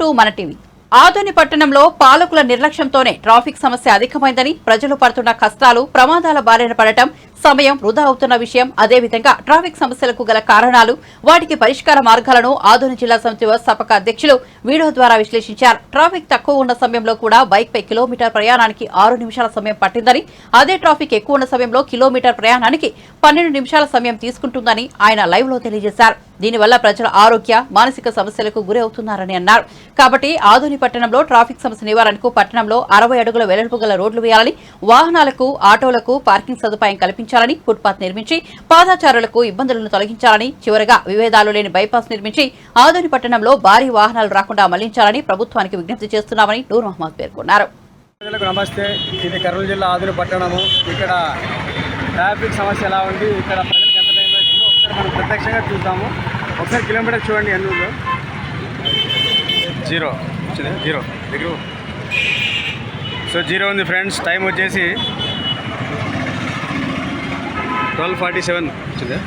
To మన TV. Adoni పట్టణంలో పాలకుల నిర్లక్ష్యంతోనే ట్రాఫిక్ సమస్య అధికమైందని ప్రజలు పడుతున్న కష్టాలు ప్రమాదాల బారిన పడటం సమయం వృధా అవుతున్న విషయం అదేవిధంగా ట్రాఫిక్ సమస్యలకు గల కారణాలు వాటికి పరిష్కార మార్గాలను ఆదోని జిల్లా సమితి వ్యవస్థాపక అధ్యక్షులు వీడియో ద్వారా విశ్లేషించారు. ట్రాఫిక్ తక్కువ ఉన్న సమయంలో కూడా బైక్ పై కిలోమీటర్ ప్రయాణానికి ఆరు నిమిషాల సమయం పట్టిందని అదే ట్రాఫిక్ ఎక్కువ ఉన్న సమయంలో కిలోమీటర్ ప్రయాణానికి పన్నెండు నిమిషాల సమయం తీసుకుంటుందని ఆయన లైవ్లో తెలియజేశారు. దీనివల్ల ప్రజల ఆరోగ్య మానసిక సమస్యలకు గురి అవుతున్నారని అన్నారు. కాబట్టి ఆధుని పట్టణంలో ట్రాఫిక్ సమస్య నివారణకు పట్టణంలో అరవై అడుగుల వెడల్పు గల రోడ్లు వేయాలని వాహనాలకు ఆటోలకు పార్కింగ్ సదుపాయం కల్పించారు కల్పించాలని ఫుట్పాత్ నిర్మించి పాదాచారులకు ఇబ్బందులను తొలగించాలని చివరగా విభేదాలు లేని బైపాస్ నిర్మించి ఆదోని పట్టణంలో భారీ వాహనాలు రాకుండా మళ్ళించాలని ప్రభుత్వానికి విజ్ఞప్తి చేస్తున్నామని నూర్ మహమ్మద్ పేర్కొన్నారు. ప్రజలకు నమస్తే. ఇది కర్నూలు జిల్లా ఆదుల పట్టణము. ఇక్కడ ట్రాఫిక్ సమస్య ఎలా ఉంది? ఇక్కడ ప్రజలకు ఎంత టైం అవుతుందో ఒకసారి మనం ప్రత్యక్షంగా చూద్దాము. ఒకసారి కిలోమీటర్ చూడండి ఎన్ని ఉందో జీరో. జీరో. దగ్గర సో జీరో ఉంది ఫ్రెండ్స్. టైం వచ్చేసి ట్వెల్వ్ ఫార్టీ సెవెన్ వచ్చిందా?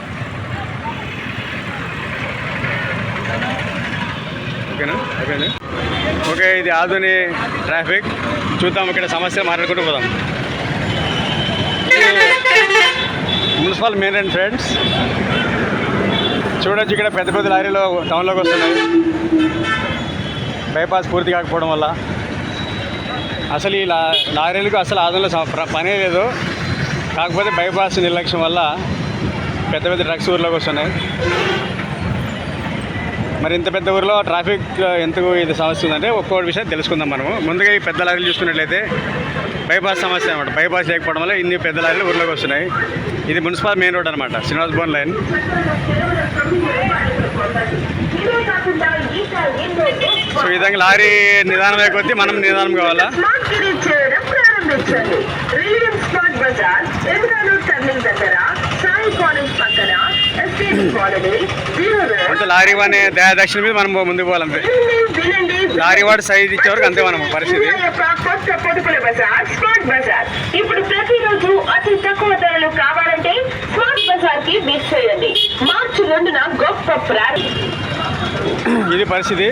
ఓకేనా? ఓకేనా? ఓకే ఇది ఆధుని ట్రాఫిక్. చూద్దాం ఇక్కడ సమస్య మాట్లాడుకుంటూ పోదాం. మున్సిపల్ మెయిన్ అండ్ ఫ్రెండ్స్ చూడొచ్చు ఇక్కడ పెద్ద పెద్ద లారీలు టౌన్లోకి వస్తున్నాయి. బైపాస్ పూర్తి కాకపోవడం వల్ల. అసలు ఈ లా లారీలకు అసలు ఆదంలో పనే లేదు. కాకపోతే బైపాస్ నిర్లక్ష్యం వల్ల పెద్ద పెద్ద ట్రక్స్ ఊర్లోకి వస్తున్నాయి. మరి ఇంత పెద్ద ఊరిలో ట్రాఫిక్ ఎందుకు ఇది సమస్య ఉందంటే ఒక్కో విషయం తెలుసుకుందాం మనము. ముందుగా ఈ పెద్ద లారీలు చూసుకున్నట్లయితే బైపాస్ సమస్య అనమాట బైపాస్ లేకపోవడం వల్ల ఇన్ని పెద్ద లారీలు ఊర్లోకి వస్తున్నాయి. ఇది మున్సిపల్ మెయిన్ రోడ్ అనమాట శ్రీనివాస్ భవన్ లైన్ సో ఈ విధంగా లారీ నిదానం కొద్దీ మనం నిదానం కావాలా? ప్రారంభించండి రిలయన్స్ స్మార్ట్ బజార్ ఎదురాలు టర్నింగ్ దగ్గర సాయి కాలేజ్ పక్కన కాలనీ జీరో లారీ దయా దక్షిణ మీద మనం ముందుకు వినండి వినండి. లారీ వాడు సైజ్ ఇచ్చే వరకు అంతే మనం పరిస్థితి. కొత్త పొదుపుల బజార్ స్మార్ట్ బజార్. ఇప్పుడు ప్రతిరోజు అతి తక్కువ ధరలు కావాలంటే స్మార్ట్ బజార్కి చేయండి. మార్చి రెండున గొప్ప ప్రారంభం. ఇది పరిస్థితి.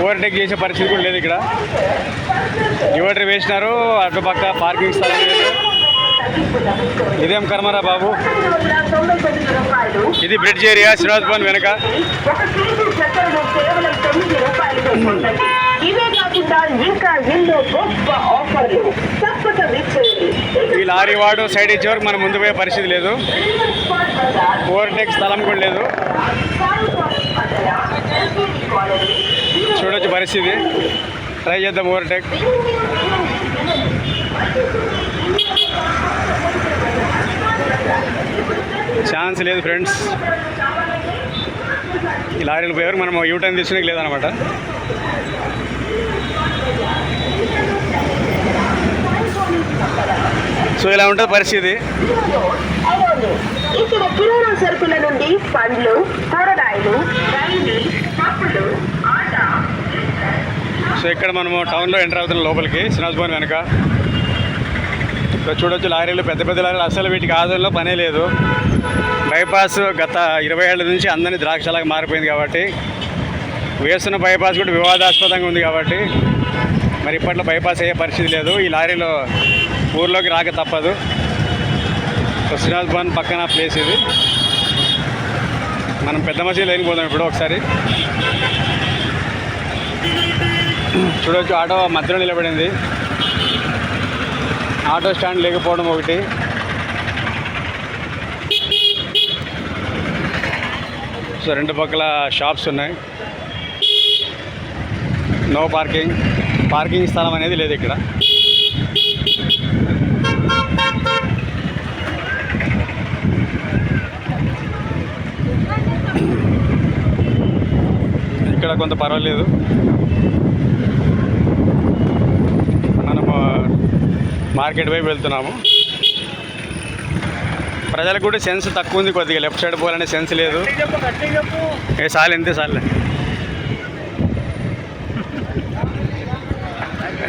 ఓవర్టేక్ చేసే పరిస్థితి కూడా లేదు ఇక్కడ. డివైడర్ వేసినారు అటుపక్క పార్కింగ్ స్థలం లేదు. ఇదేం కర్మరా బాబు? ఇది బ్రిడ్జ్ ఏరియా శ్రీనివాస్ భవన్ వెనక. ఈ లారీ వాడు సైడ్ ఇచ్చే వరకు మనం ముందు పోయే పరిస్థితి లేదు. ఓవర్టేక్ స్థలం కూడా లేదు. చూడొచ్చు పరిస్థితి. ట్రై చేద్దాం ఓవర్టేక్ ఛాన్స్ లేదు ఫ్రెండ్స్ ఈ లారీలు పోయేవారు మనం యూటర్న్ తీసుకునే లేదనమాట సో ఇలా ఉంటుంది పరిస్థితి. ఇక్కడ కిరాణా సరుకుల నుండి పండ్లు కూరగాయలు రైలు పప్పులు సో ఇక్కడ మనము టౌన్లో ఎంటర్ అవుతున్నాం లోపలికి శ్రీనివాస్ భవన్ వెనక. ఇక్కడ చూడొచ్చు లారీలు పెద్ద పెద్ద లారీలు అసలు వీటికి ఆదరణలో పనే లేదు. బైపాస్ గత ఇరవై ఏళ్ళ నుంచి అందరినీ ద్రాక్షలాగా మారిపోయింది కాబట్టి వేస్తున్న బైపాస్ కూడా వివాదాస్పదంగా ఉంది కాబట్టి మరి ఇప్పట్లో బైపాస్ అయ్యే పరిస్థితి లేదు. ఈ లారీలో ఊర్లోకి రాక తప్పదు. సో శ్రీనివాస్ భవన్ పక్కన ప్లేస్ ఇది. మనం పెద్ద మసీదు లైన్ పోదాం ఇప్పుడు ఒకసారి. చూడొచ్చు ఆటో మధ్యలో నిలబడింది. ఆటో స్టాండ్ లేకపోవడం ఒకటి. సో రెండు పక్కల షాప్స్ ఉన్నాయి. నో పార్కింగ్ పార్కింగ్ స్థలం అనేది లేదు ఇక్కడ. ఇక్కడ కొంత పర్వాలేదు. మనము మార్కెట్ వైపు వెళ్తున్నాము. ప్రజలకు కూడా సెన్స్ తక్కువ ఉంది కొద్దిగా. లెఫ్ట్ సైడ్ పోవాలనే సెన్స్ లేదు. ఏ సార్లు ఎంతే సార్లే.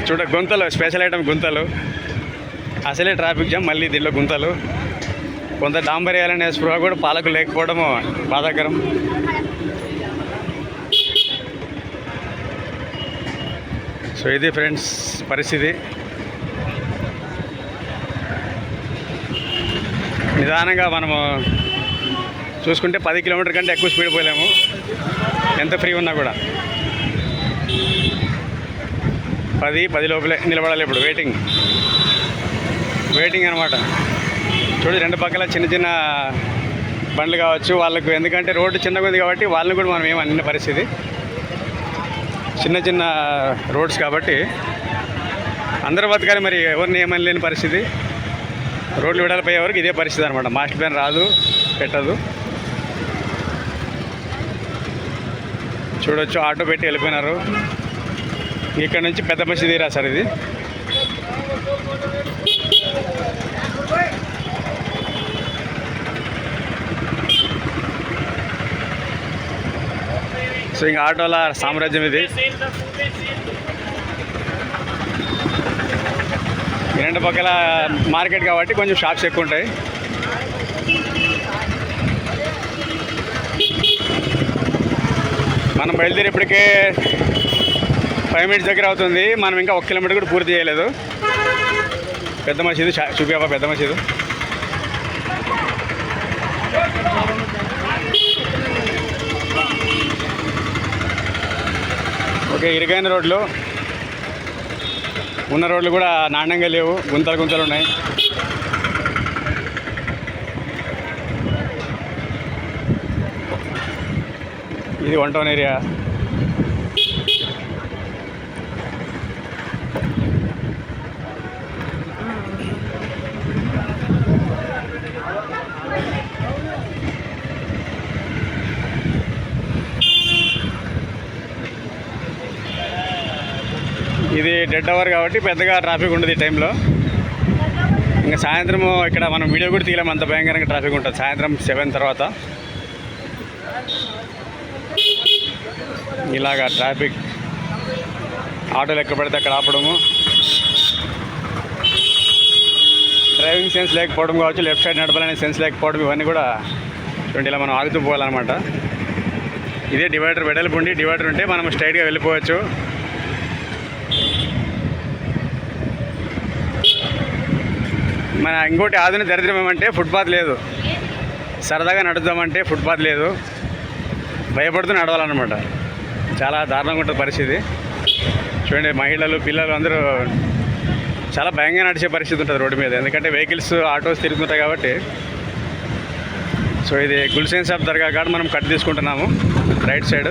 చూడ గుంతలు స్పెషల్ ఐటమ్ గుంతలు. అసలే ట్రాఫిక్ జామ్ మళ్ళీ దీనిలో గుంతలు. కొంత డాంబర్ వేయాలనే స్పృహ కూడా పాలకు లేకపోవడము బాధాకరం. సో ఇది ఫ్రెండ్స్ పరిస్థితి. నిదానంగా మనము చూసుకుంటే పది కిలోమీటర్ కంటే ఎక్కువ స్పీడ్ పోలేము. ఎంత ఫ్రీ ఉన్నా కూడా. పది పది లోపలే నిలబడాలి ఇప్పుడు వెయిటింగ్ వెయిటింగ్ అనమాట చూడు రెండు పక్కల చిన్న చిన్న బండ్లు కావచ్చు వాళ్ళకు ఎందుకంటే రోడ్డు చిన్నగా ఉంది కాబట్టి వాళ్ళని కూడా మనం ఏమన్న పరిస్థితి. చిన్న చిన్న రోడ్స్ కాబట్టి అందరూ బతకాలి మరి ఎవరిని ఏమని లేని పరిస్థితి. రోడ్లు విడాలిపోయే వరకు ఇదే పరిస్థితి అనమాట మాస్టర్ ప్లాన్ రాదు పెట్టదు. చూడొచ్చు ఆటో పెట్టి వెళ్ళిపోయినారు. ఇక్కడ నుంచి పెద్ద మసీదు సార్ ఇది? సో ఇంకా ఆటోల సామ్రాజ్యం ఇది. రెండు పక్కల మార్కెట్ కాబట్టి కొంచెం షాప్స్ ఎక్కువ ఉంటాయి. మనం బయలుదేరి ఇప్పటికే ఫైవ్ మినిట్స్ దగ్గర అవుతుంది. మనం ఇంకా ఒక కిలోమీటర్ కూడా పూర్తి చేయలేదు. పెద్ద మసీదు షా- చూపియావా పెద్ద మసీదు? ఒక ఇరుకైన రోడ్లు. ఉన్న రోడ్లు కూడా నాణ్యంగా లేవు గుంతలు గుంతలు ఉన్నాయి. ఇది వన్ టౌన్ ఏరియా. ఇది డెడ్ అవర్ కాబట్టి పెద్దగా ట్రాఫిక్ ఉండదు ఈ టైంలో ఇంకా సాయంత్రం ఇక్కడ మనం వీడియో కూడా తీయలేము అంత భయంకరంగా ట్రాఫిక్ ఉంటుంది. సాయంత్రం సెవెన్ తర్వాత. ఇలాగా ట్రాఫిక్ ఆటోలు ఎక్కడ పడితే అక్కడ ఆపడము. డ్రైవింగ్ సెన్స్ లేకపోవడం కావచ్చు లెఫ్ట్ సైడ్ నడపాలనే సెన్స్ లేకపోవడం ఇవన్నీ కూడా చూడండి ఇలా మనం ఆగుతూ పోవాలన్నమాట. ఇదే డివైడర్ వెడల్పు ఉండి డివైడర్ ఉంటే మనం స్ట్రైట్గా వెళ్ళిపోవచ్చు. మన ఇంకోటి ఆధునిక దరిద్రం ఏమంటే ఫుట్పాత్ లేదు. సరదాగా నడుద్దామంటే ఫుట్పాత్ లేదు. భయపడుతూ నడవాలన్నమాట. చాలా దారుణంగా ఉంటుంది పరిస్థితి. చూడండి మహిళలు పిల్లలు అందరూ చాలా భయంగా నడిచే పరిస్థితి ఉంటుంది రోడ్డు మీద. ఎందుకంటే వెహికల్స్ ఆటోస్ తిరుగుతుంటాయి కాబట్టి. సో ఇది గుల్సేన్ షాప్ దర్గా కాడ మనం కట్ తీసుకుంటున్నాము. Right side.